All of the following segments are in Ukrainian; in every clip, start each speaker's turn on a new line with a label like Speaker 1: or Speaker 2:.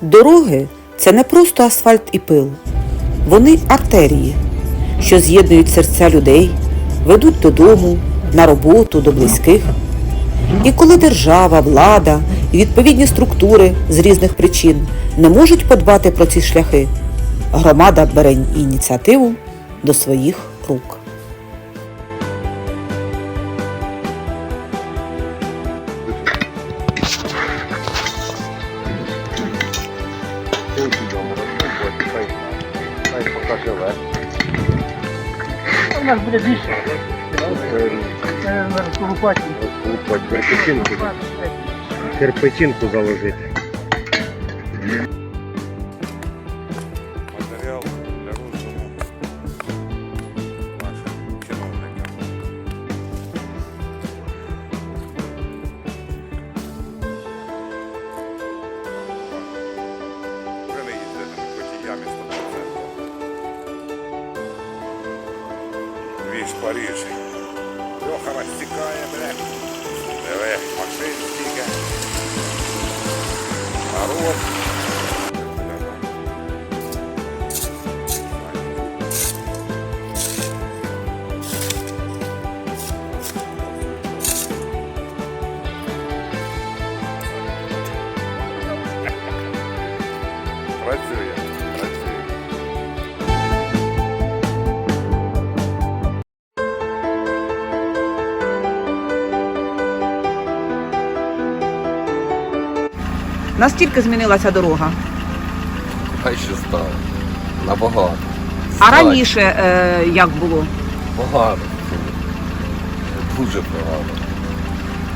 Speaker 1: Дороги це не просто асфальт і пил. Вони артерії, що з'єднують серця людей, ведуть додому, на роботу, до близьких. І коли держава, влада і відповідні структури з різних причин не можуть подбати про ці шляхи, громада бере ініціативу до своїх рук.
Speaker 2: У нас буде більше. Це на колупаті.
Speaker 3: Хоч кирпичинку, кирпичинку заложити.
Speaker 4: Їздити хоч і ямі 100%. Віж Париж. Льоха розтікає, блядь. Диви, машин стільки. Народ.
Speaker 1: Настільки змінилася дорога.
Speaker 5: Хай ще стало. Набагато.
Speaker 1: А
Speaker 5: Стать.
Speaker 1: раніше е, як було?
Speaker 5: Погано. Дуже погано.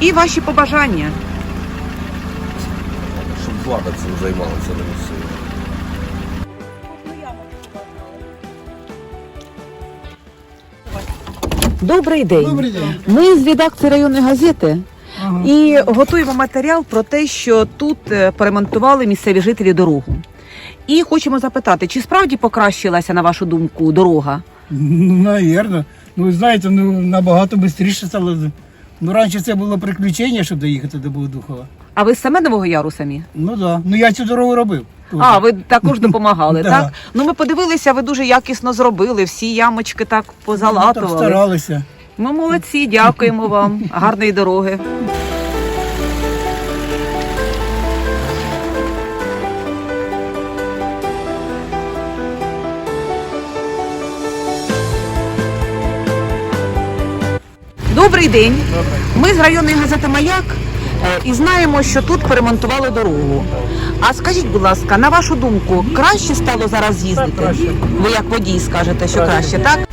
Speaker 1: І ваші побажання.
Speaker 5: Щоб влада цим займалася на місці.
Speaker 1: Добрий день.
Speaker 2: Добрий день.
Speaker 1: Ми з редакції районної газети
Speaker 2: Ага.
Speaker 1: і готуємо матеріал про те, що тут е, поремонтували місцеві жителі дорогу. І хочемо запитати, чи справді покращилася, на вашу думку, дорога?
Speaker 2: Ну, наверно. Ну, ви знаєте, ну набагато швидше стало. Ну, раніше це було приключення, щоб доїхати до Богодухова.
Speaker 1: А ви саме Нового Яру самі?
Speaker 2: Ну так. Да. Ну я цю дорогу робив. Тоже.
Speaker 1: А, ви також допомагали,
Speaker 2: Да.
Speaker 1: так? Ну ми подивилися, ви дуже якісно зробили, всі ямочки так
Speaker 2: Ну, так
Speaker 1: позалатували.
Speaker 2: старалися.
Speaker 1: Ми молодці, дякуємо вам. Гарної дороги. Добрий день. Ми з районної газети Маяк е, і знаємо, що тут перемонтували дорогу. А скажіть, будь ласка, на вашу думку, краще стало зараз їздити? Ви як водій скажете, що краще, так?